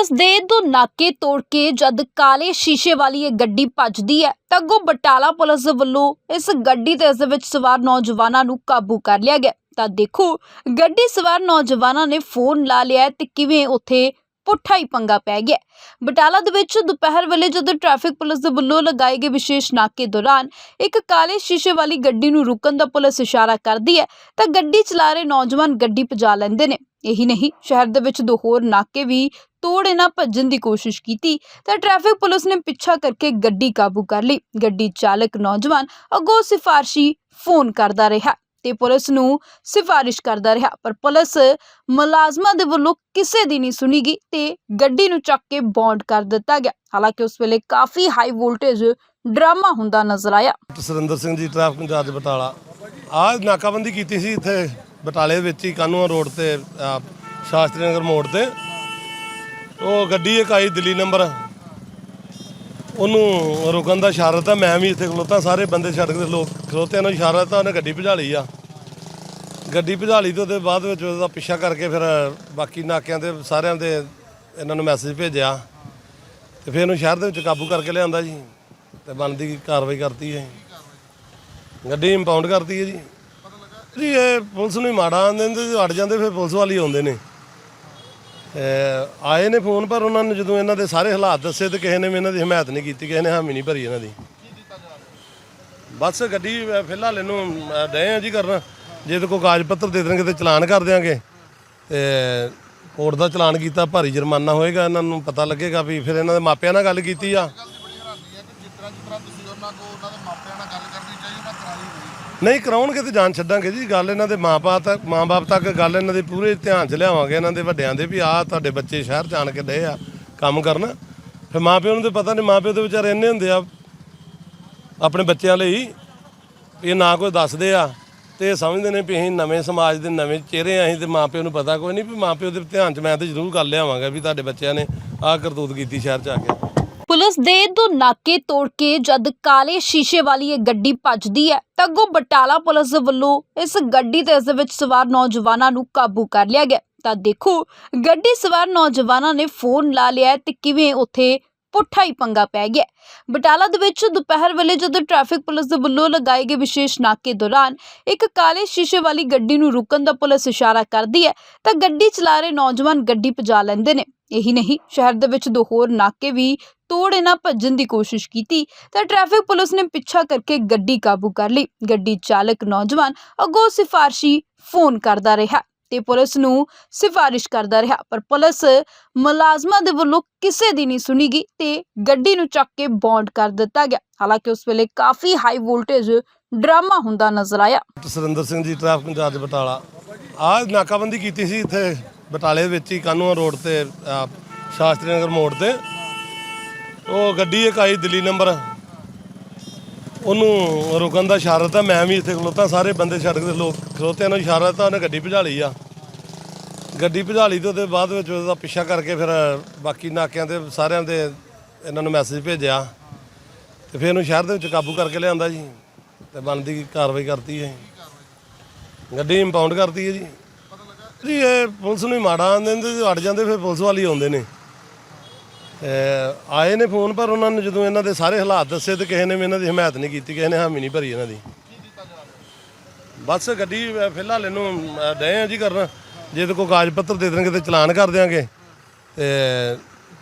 Police ਦੇ ਦੋ ਨਾਕੇ ਤੋੜ ਕੇ ਜਦ ਕਾਲੇ ਸ਼ੀਸ਼ੇ ਵਾਲੀ ਇਹ ਗੱਡੀ ਭੱਜਦੀ ਹੈ, ਤਾਂ ਅੱਗੋਂ ਬਟਾਲਾ ਪੁਲਿਸ ਦੇ ਵੱਲੋਂ ਇਸ ਗੱਡੀ ਤੇ ਇਸ ਦੇ ਵਿੱਚ ਸਵਾਰ ਨੌਜਵਾਨਾਂ ਨੂੰ ਕਾਬੂ ਕਰ ਲਿਆ ਗਿਆ। ਤਾਂ ਦੇਖੋ, ਗੱਡੀ ਸਵਾਰ ਨੌਜਵਾਨਾਂ ਨੇ ਫੋਨ ਲਾ ਲਿਆ ਤੇ ਕਿਵੇਂ ਉੱਥੇ ਪੁੱਠਾ ਹੀ ਪੰਗਾ ਪੈ ਗਿਆ। ਬਟਾਲਾ ਦੇ ਵਿੱਚ ਦੁਪਹਿਰ ਵੇਲੇ ਜਦੋਂ ਟ੍ਰੈਫਿਕ ਪੁਲਿਸ ਦੇ ਵੱਲੋਂ ਲਗਾਏ ਗਏ ਵਿਸ਼ੇਸ਼ ਨਾਕੇ ਦੌਰਾਨ ਇੱਕ ਕਾਲੇ ਸ਼ੀਸ਼ੇ ਵਾਲੀ ਗੱਡੀ ਨੂੰ ਰੁਕਣ ਦਾ ਪੁਲਿਸ ਇਸ਼ਾਰਾ ਕਰਦੀ ਹੈ, ਤਾਂ ਗੱਡੀ ਚਲਾ ਰਹੇ ਨੌਜਵਾਨ ਗੱਡੀ ਭਜਾ ਲੈਂਦੇ ਨੇ। ਇਹੀ ਨਹੀਂ, ਸ਼ਹਿਰ ਦੇ ਵਿੱਚ ਦੋ ਹੋਰ ਨਾਕੇ ਵੀ ਤੋੜ ਇਹਨਾਂ ਭੱਜਣ ਦੀ ਕੋਸ਼ਿਸ਼ ਕੀਤੀ, ਤਾਂ ਟ੍ਰੈਫਿਕ ਪੁਲਿਸ ਨੇ ਪਿੱਛਾ ਕਰਕੇ ਗੱਡੀ ਕਾਬੂ ਕਰ ਲਈ। ਗੱਡੀ ਚਾਲਕ ਨੌਜਵਾਨ ਅੱਗੋਂ ਸਿਫਾਰਸ਼ੀ ਫੋਨ ਕਰਦਾ ਰਿਹਾ। ਤੇ ਪੁਲਿਸ ਨੂੰ ਸਿਫਾਰਿਸ਼ ਕਰਦਾ ਰਿਹਾ, ਪਰ ਪੁਲਿਸ ਮੁਲਾਜ਼ਮਾਂ ਦੇ ਵੱਲੋਂ ਕਿਸੇ ਦੀ ਨਹੀਂ ਸੁਣੀ ਗਈ ਤੇ ਗੱਡੀ ਨੂੰ ਚੱਕ ਕੇ ਬੌਂਡ ਕਰ ਦਿੱਤਾ ਗਿਆ। ਹਾਲਾਂਕਿ ਉਸ ਵੇਲੇ ਕਾਫੀ ਹਾਈ ਵੋਲਟੇਜ ਡਰਾਮਾ ਹੁੰਦਾ ਨਜ਼ਰ ਆਇਆ। Surinder Singh ji, traffic incharge Batala. ਆਹ ਨਾਕਾਬੰਦੀ ਕੀਤੀ ਸੀ ਇੱਥੇ ਬਟਾਲੇ ਵਿੱਚ ਹੀ, ਕਾਨੂੰਨ ਰੋਡ ਤੇ ਸ਼ਾਸਤਰੀ ਨਗਰ ਮੋੜ ਤੇ। ਉਹ ਗੱਡੀ ਇੱਕ ਆਈ ਦਿੱਲੀ ਨੰਬਰ ਉਹਨੂੰ ਰੁਕਣ ਦਾ ਇਸ਼ਾਰਾ ਤਾਂ ਮੈਂ ਵੀ ਇੱਥੇ ਖਲੋਤਾ, ਸਾਰੇ ਬੰਦੇ ਛੱਡ ਕੇ ਲੋਕ ਖਲੋਤਿਆਂ ਨੂੰ ਇਸ਼ਾਰਾ ਤਾਂ ਉਹਨੇ ਗੱਡੀ ਭਜਾ ਲਈ ਆ। ਗੱਡੀ ਭਜਾ ਲਈ ਤੇ ਉਹਦੇ ਬਾਅਦ ਵਿੱਚ ਉਹਦਾ ਪਿੱਛਾ ਕਰਕੇ ਫਿਰ ਬਾਕੀ ਨਾਕਿਆਂ ਤੇ ਸਾਰਿਆਂ ਦੇ ਇਹਨਾਂ ਨੂੰ ਮੈਸੇਜ ਭੇਜਿਆ। ਤੇ ਫਿਰ ਉਹਨੂੰ ਸ਼ਹਿਰ ਦੇ ਵਿੱਚ ਕਾਬੂ ਕਰਕੇ ਲਿਆਂਦਾ ਜੀ, ਤੇ ਬਣਦੀ ਕਾਰਵਾਈ ਕਰਤੀ ਹੈ ਗੱਡੀ ਇੰਪਾਊਂਡ ਕਰਤੀ ਹੈ ਜੀ। ਜੀ, ਇਹ ਪੁਲਿਸ ਨੂੰ ਹੀ ਮਾੜਾ ਆਂਦੇ ਨੇ ਤੇ ਅੜ ਜਾਂਦੇ ਫਿਰ ਪੁਲਿਸ ਵਾਲੀ ਆਉਂਦੇ ਨੇ। ਆਏ ਨੇ ਫੋਨ ਪਰ ਉਹਨਾਂ ਨੂੰ ਜਦੋਂ ਇਹਨਾਂ ਦੇ ਸਾਰੇ ਹਾਲਾਤ ਦੱਸੇ ਤੇ ਕਿਸੇ ਨੇ ਵੀ ਇਹਨਾਂ ਦੀ ਹਮਾਇਤ ਨਹੀਂ ਕੀਤੀ ਕਿਸੇ ਨੇ ਹਾਮੀ ਨਹੀਂ ਭਰੀ ਇਹਨਾਂ ਦੀ। ਬਸ ਗੱਡੀ ਫਿਲਹਾਲ ਇਹਨੂੰ ਅਹ, ਡਏ ਆ ਜੀ ਕਰਨਾ। ਜੇ ਤੇ ਕੋਈ ਕਾਗਜ਼ ਪੱਤਰ ਦੇ ਦੇਣਗੇ ਤੇ ਚਲਾਨ ਕਰ ਦਿਆਂਗੇ। ਤੇ ਕੋਰਟ ਦਾ ਚਲਾਨ ਕੀਤਾ ਭਾਰੀ ਜੁਰਮਾਨਾ ਹੋਏਗਾ ਇਹਨਾਂ ਨੂੰ ਪਤਾ ਲੱਗੇਗਾ ਵੀ ਫਿਰ ਇਹਨਾਂ ਦੇ ਮਾਪਿਆਂ ਨਾਲ ਗੱਲ ਕੀਤੀ ਆ। ਨਹੀਂ, ਕਰਾਉਣਗੇ ਤੇ ਜਾਨ ਛੱਡਾਂਗੇ ਜੀ। ਗੱਲ ਇਹਨਾਂ ਦੇ ਮਾਪੇ ਤੱਕ, ਮਾਂ-ਬਾਪ ਤੱਕ ਗੱਲ ਇਹਨਾਂ ਦੇ ਪੂਰੇ ਧਿਆਨ 'ਚ ਲਿਆਵਾਂਗੇ ਇਹਨਾਂ ਦੇ ਵੱਡਿਆਂ ਦੇ ਵੀ, ਆਹ ਤੁਹਾਡੇ ਬੱਚੇ ਸ਼ਹਿਰ ਜਾਣ ਕੇ ਡਏ ਆ ਕੰਮ ਕਰਨ। ਫਿਰ ਮਾਪਿਆਂ ਨੂੰ ਤੇ ਪਤਾ ਨਹੀਂ, ਮਾਪਿਓ ਦੇ ਵਿਚਾਰੇ ਇੰਨੇ ਹੁੰਦੇ ਆ, ਆਪਣੇ ਬੱਚਿਆਂ ਲਈ, ਇਹ ਨਾ ਕੋਈ ਦੱਸਦੇ ਆ ਤੇ ਇਹ ਸਮਝਦੇ ਨੇ ਵੀ ਅਸੀਂ ਨਵੇਂ ਸਮਾਜ ਦੇ ਨਵੇਂ ਚਿਹਰੇ ਆ, ਅਸੀਂ ਤੇ ਮਾਪਿਓ ਨੂੰ ਪਤਾ ਕੋਈ ਨਹੀਂ ਵੀ ਮਾਪਿਓ ਦੇ ਧਿਆਨ 'ਚ ਮੈਂ ਤੇ ਜ਼ਰੂਰ ਗੱਲ ਲਿਆਵਾਂਗਾ ਵੀ ਤੁਹਾਡੇ ਬੱਚਿਆਂ ਨੇ ਆਹ ਕਰਤੂਤ ਕੀਤੀ ਸ਼ਹਿਰ 'ਚ ਆ ਕੇ। ਪੁਲਿਸ ਦੇ ਦੋ ਨਾਕੇ ਤੋੜ ਕੇ ਜਦ ਕਾਲੇ ਸ਼ੀਸ਼ੇ ਵਾਲੀ ਇਹ ਗੱਡੀ ਭੱਜਦੀ ਹੈ, ਤਾਂ ਅੱਗੋਂ ਬਟਾਲਾ ਪੁਲਿਸ ਵੱਲੋਂ ਇਸ ਗੱਡੀ ਤੇ ਇਸ ਦੇ ਵਿੱਚ ਸਵਾਰ ਨੌਜਵਾਨਾਂ ਨੂੰ ਕਾਬੂ ਕਰ ਲਿਆ ਗਿਆ। ਤਾਂ ਦੇਖੋ, ਗੱਡੀ ਸਵਾਰ ਨੌਜਵਾਨਾਂ ਨੇ ਫੋਨ ਲਾ ਲਿਆ ਤੇ ਕਿਵੇਂ ਉੱਥੇ ਪੁੱਠਾ ਹੀ ਪੰਗਾ ਪੈ ਗਿਆ। ਬਟਾਲਾ ਦੇ ਵਿੱਚ ਦੁਪਹਿਰ ਵੇਲੇ ਜਦੋਂ ਟ੍ਰੈਫਿਕ ਪੁਲਿਸ ਦੇ ਵੱਲੋਂ ਲਗਾਏ ਗਏ ਵਿਸ਼ੇਸ਼ ਨਾਕੇ ਦੌਰਾਨ ਇੱਕ ਕਾਲੇ ਸ਼ੀਸ਼ੇ ਵਾਲੀ ਗੱਡੀ ਨੂੰ ਰੁਕਣ ਦਾ ਪੁਲਿਸ ਇਸ਼ਾਰਾ ਕਰਦੀ ਹੈ, ਤਾਂ ਗੱਡੀ ਚਲਾ ਰਹੇ ਨੌਜਵਾਨ ਗੱਡੀ ਭਜਾ ਲੈਂਦੇ ਨੇ। ਇਹੀ ਨਹੀਂ, ਸ਼ਹਿਰ ਦੇ ਵਿੱਚ ਦੋ ਹੋਰ ਨਾਕੇ ਵੀ ਤੋੜ ਇਹਨਾਂ ਭੱਜਣ ਦੀ ਕੋਸ਼ਿਸ਼ ਕੀਤੀ ਤਾਂ ਟ੍ਰੈਫਿਕ ਪੁਲਿਸ ਨੇ ਪਿੱਛਾ ਕਰਕੇ ਗੱਡੀ ਕਾਬੂ ਕਰ ਲਈ। ਗੱਡੀ ਚਾਲਕ ਨੌਜਵਾਨ ਅੱਗੋਂ ਸਿਫਾਰਸ਼ੀ ਫੋਨ ਕਰਦਾ ਰਿਹਾ ਤੇ ਪੁਲਿਸ ਨੂੰ ਸਿਫਾਰਿਸ਼ ਕਰਦਾ ਰਿਹਾ, ਪਰ ਪੁਲਿਸ ਮੁਲਾਜ਼ਮਾਂ ਦੇ ਵੱਲੋਂ ਕਿਸੇ ਦੀ ਨਹੀਂ ਸੁਣੀ ਗਈ ਤੇ ਗੱਡੀ ਨੂੰ ਚੱਕ ਕੇ ਬੌਂਡ ਕਰ ਦਿੱਤਾ ਗਿਆ। ਹਾਲਾਂਕਿ ਉਸ ਵੇਲੇ ਕਾਫੀ ਹਾਈ ਵੋਲਟੇਜ ਡਰਾਮਾ ਹੁੰਦਾ ਨਜ਼ਰ ਆਇਆ। Surinder Singh ji, traffic incharge Batala. ਆਹ ਨਾਕਾਬੰਦੀ ਕੀਤੀ ਸੀ ਇੱਥੇ। ਬਟਾਲੇ ਦੇ ਵਿੱਚ ਹੀ ਕਾਨੂੰਨ ਰੋਡ ਤੇ ਆਹ, ਸ਼ਾਸਤਰੀ ਨਗਰ ਮੋੜ ਤੇ। ਉਹ ਗੱਡੀ ਇੱਕ ਆਈ ਦਿੱਲੀ ਨੰਬਰ। ਉਹਨੂੰ ਰੁਕਣ ਦਾ ਇਸ਼ਾਰਾ ਤਾਂ ਮੈਂ ਵੀ ਇੱਥੇ ਖਲੋਤਾ ਸਾਰੇ ਬੰਦੇ ਸੜਕ ਦੇ ਲੋਕ ਖਲੋਤਿਆਂ ਨੂੰ ਇਸ਼ਾਰਾ ਤਾਂ ਉਹਨੇ ਗੱਡੀ ਭਜਾ ਲਈ ਆ। ਗੱਡੀ ਭਜਾ ਲਈ ਤੇ ਉਹਦੇ ਬਾਅਦ ਵਿੱਚ ਉਹਦਾ ਪਿੱਛਾ ਕਰਕੇ ਫਿਰ ਬਾਕੀ ਨਾਕਿਆਂ ਤੇ ਸਾਰਿਆਂ ਦੇ ਇਹਨਾਂ ਨੂੰ ਮੈਸੇਜ ਭੇਜਿਆ। ਤੇ ਫਿਰ ਉਹਨੂੰ ਸ਼ਹਿਰ ਦੇ ਵਿੱਚ ਕਾਬੂ ਕਰਕੇ ਲਿਆਂਦਾ ਜੀ। ਤੇ ਬਣਦੀ ਕਾਰਵਾਈ ਕਰਤੀ ਹੈ ਗੱਡੀ ਇੰਪਾਊਂਡ ਕਰਤੀ ਹੈ ਜੀ। ਜੀ ਇਹ ਪੁਲਿਸ ਨੂੰ ਹੀ ਮਾੜਾ ਆਂਦੇ ਨੇ ਤੇ ਅੜ ਜਾਂਦੇ ਫਿਰ ਪੁਲਿਸ ਵਾਲੀ ਆਉਂਦੇ ਨੇ। ਤੇ ਆਏ ਨੇ ਫੋਨ ਪਰ ਉਹਨਾਂ ਨੂੰ ਜਦੋਂ ਇਹਨਾਂ ਦੇ ਸਾਰੇ ਹਾਲਾਤ ਦੱਸੇ ਤੇ ਕਿਸੇ ਨੇ ਵੀ ਇਹਨਾਂ ਦੀ ਹਮਾਇਤ ਨਹੀਂ ਕੀਤੀ ਕਿਸੇ ਨੇ ਹਾਮੀ ਨਹੀਂ ਭਰੀ ਇਹਨਾਂ ਦੀ। ਬਸ ਗੱਡੀ ਅਹ, ਫਿਲਹਾਲ ਇਹਨੂੰ ਅਹ, ਡਏ ਆ ਜੀ ਕਰਨ। ਜੇ ਤੇ ਕੋਈ ਕਾਗਜ਼ ਪੱਤਰ ਦੇ ਦੇਣਗੇ ਤੇ ਚਲਾਨ ਕਰ ਦਿਆਂਗੇ। ਤੇ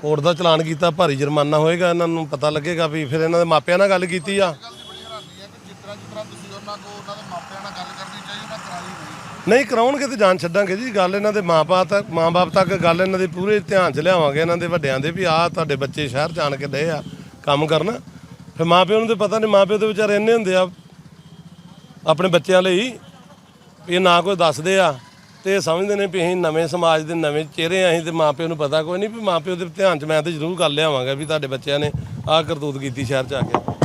ਕੋਰਟ ਦਾ ਚਲਾਨ ਕੀਤਾ ਭਾਰੀ ਜੁਰਮਾਨਾ ਹੋਏਗਾ ਇਹਨਾਂ ਨੂੰ ਪਤਾ ਲੱਗੇਗਾ ਵੀ ਫਿਰ ਇਹਨਾਂ ਦੇ ਮਾਪਿਆਂ ਨਾਲ ਗੱਲ ਕੀਤੀ ਆ। ਨਹੀਂ, ਕਰਾਉਣਗੇ ਤੇ ਜਾਨ ਛੱਡਾਂਗੇ ਜੀ। ਗੱਲ ਇਹਨਾਂ ਦੇ ਮਾਪੇ ਤੱਕ ਮਾਂ-ਬਾਪ ਤੱਕ ਗੱਲ ਇਹਨਾਂ ਦੇ ਪੂਰੇ ਧਿਆਨ 'ਚ ਲਿਆਵਾਂਗੇ। ਇਹਨਾਂ ਦੇ ਵੱਡਿਆਂ ਦੇ ਵੀ ਆਹ ਤੁਹਾਡੇ ਬੱਚੇ ਸ਼ਹਿਰ ਜਾਣ ਕੇ ਡਏ ਆ ਕੰਮ ਕਰਨ। ਫਿਰ ਮਾਪਿਆਂ ਨੂੰ ਤੇ ਪਤਾ ਨਹੀਂ ਮਾਪਿਓ ਦੇ ਵਿਚਾਰੇ ਇੰਨੇ ਹੁੰਦੇ ਆ ਆਪਣੇ ਬੱਚਿਆਂ ਲਈ ਵੀ ਇਹ ਨਾ ਕੋਈ ਦੱਸਦੇ ਆ ਤੇ ਇਹ ਸਮਝਦੇ ਨੇ ਵੀ ਅਸੀਂ ਨਵੇਂ ਸਮਾਜ ਦੇ ਨਵੇਂ ਚਿਹਰੇ ਆ ਅਸੀਂ ਤੇ ਮਾਪਿਓ ਨੂੰ ਪਤਾ ਕੋਈ ਨਹੀਂ ਵੀ ਮਾਪਿਓ ਦੇ ਧਿਆਨ 'ਚ ਮੈਂ ਤੇ ਜ਼ਰੂਰ ਗੱਲ ਲਿਆਵਾਂਗਾ ਵੀ ਤੁਹਾਡੇ ਬੱਚਿਆਂ ਨੇ ਆਹ ਕਰਤੂਤ ਕੀਤੀ ਸ਼ਹਿਰ 'ਚ ਆ ਕੇ।